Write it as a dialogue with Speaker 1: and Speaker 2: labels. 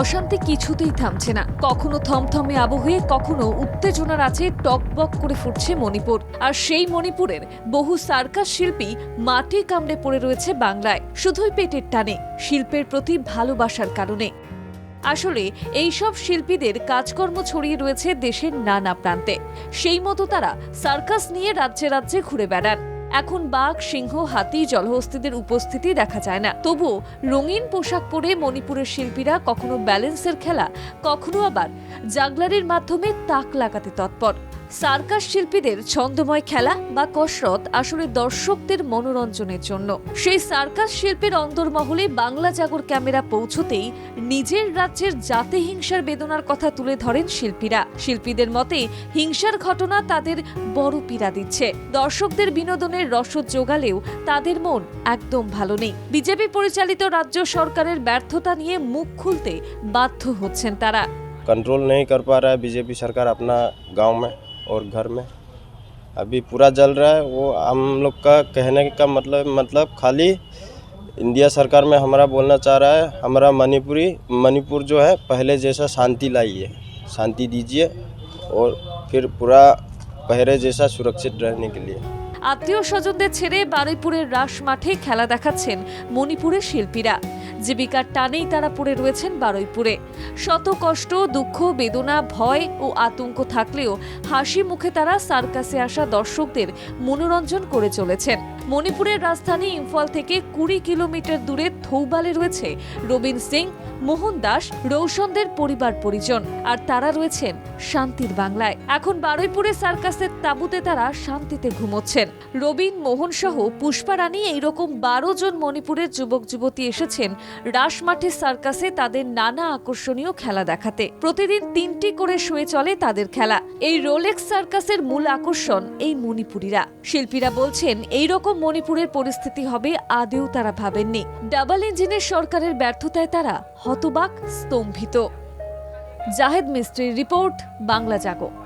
Speaker 1: অশান্তি কিছুতেই থামছে না। কখনো থমথমে আবহে, কখনো উত্তেজনার আছে টকবক করে ফুটছে মণিপুর। আর সেই মণিপুরের বহু সার্কাস শিল্পী মাটি কামড়ে পড়ে রয়েছে বাংলায়, শুধুই পেটের টানে, শিল্পের প্রতি ভালোবাসার কারণে। আসলে এইসব শিল্পীদের কাজকর্ম ছড়িয়ে রয়েছে দেশের নানা প্রান্তে। সেই মতো তারা সার্কাস নিয়ে রাজ্যে রাজ্যে ঘুরে বেড়ান। এখন বাঘ, সিংহ, হাতি, জলহস্তিদের উপস্থিতি দেখা যায় না। তবু রঙিন পোশাক পরে মণিপুরের শিল্পীরা কখনো ব্যালেন্সের খেলা, কখনো আবার জাগলারির মাধ্যমে তাক লাগাতে তৎপর। সার্কাস শিল্পীদের ছন্দময় খেলা বা কসরত আসলে দর্শকদের মনোরঞ্জনের জন্য সেই সার্কাস শিল্পের অন্তর্মহলে বাংলা জাগর ক্যামেরা পৌঁছতেই নিজের রাজ্যের জাতি হিংসার বেদনার কথা তুলে ধরেন শিল্পীরা শিল্পীদের মতে হিংসার ঘটনা তাদের বড় পীড়া দিচ্ছে দর্শকদের বিনোদনের রসদ যোগালেও তাদের মন একদম ভালো নেই বিজেপি পরিচালিত রাজ্য সরকারের ব্যর্থতা নিয়ে মুখ খুলতে বাধ্য হচ্ছেন তারা
Speaker 2: कंट्रोल नहीं कर पा रहा है बीजेपी सरकार अपना गांव में और घर में अभी पूरा जल रहा है वो हम लोग का कहने का मतलब मतलब खाली इंडिया सरकार में हमारा बोलना चाह रहा है हमारा मणिपुरी मणिपुर जो है पहले जैसा शांति लाइए शांति दीजिए और फिर पूरा पहले जैसा सुरक्षित रहने के लिए
Speaker 1: আত্মীয় স্বজনদের ছেড়ে বারুইপুরের রাস মাঠে খেলা দেখাচ্ছেন মণিপুরের শিল্পীরা জীবিকার টানেই তারা পড়ে রয়েছেন বারুইপুরে। শত কষ্ট, দুঃখ, বেদনা, ভয় ও আতঙ্ক থাকলেও হাসি মুখে তারা সার্কাসে আসা দর্শকদের মনোরঞ্জন করে চলেছেন। মণিপুরের রাজধানী ইম্ফল থেকে কুড়ি কিলোমিটার দূরে থৌবালে রয়েছে রবীন সিং, মোহন দাস রৌশনদের পরিবার পরিজন, আর তারা রয়েছেন শান্তির বাংলায়। এখন বারুইপুরে সার্কাসের তাঁবুতে তারা শান্তিতে ঘুমোচ্ছেন। রবীন, মোহন সহ পুষ্পা রানী এইরকম বারো জন মণিপুরের যুবক যুবতী এসেছেন রাসমাঠে সার্কাসে তাদের নানা আকর্ষণীয় খেলা দেখাতে। প্রতিদিন তিনটি করে শুয়ে চলে তাদের খেলা। এই রোলেক্স সার্কাসের মূল আকর্ষণ এই মণিপুরীরা। শিল্পীরা বলছেন এই রকম মণিপুরের পরিস্থিতি হবে আদেও তারা ভাবেননি। ডাবল ইঞ্জিনের সরকারের ব্যর্থতায় তারা হতবাক, স্তম্ভিত। জাহেদ মিস্ত্রির রিপোর্ট, বাংলা জাগো।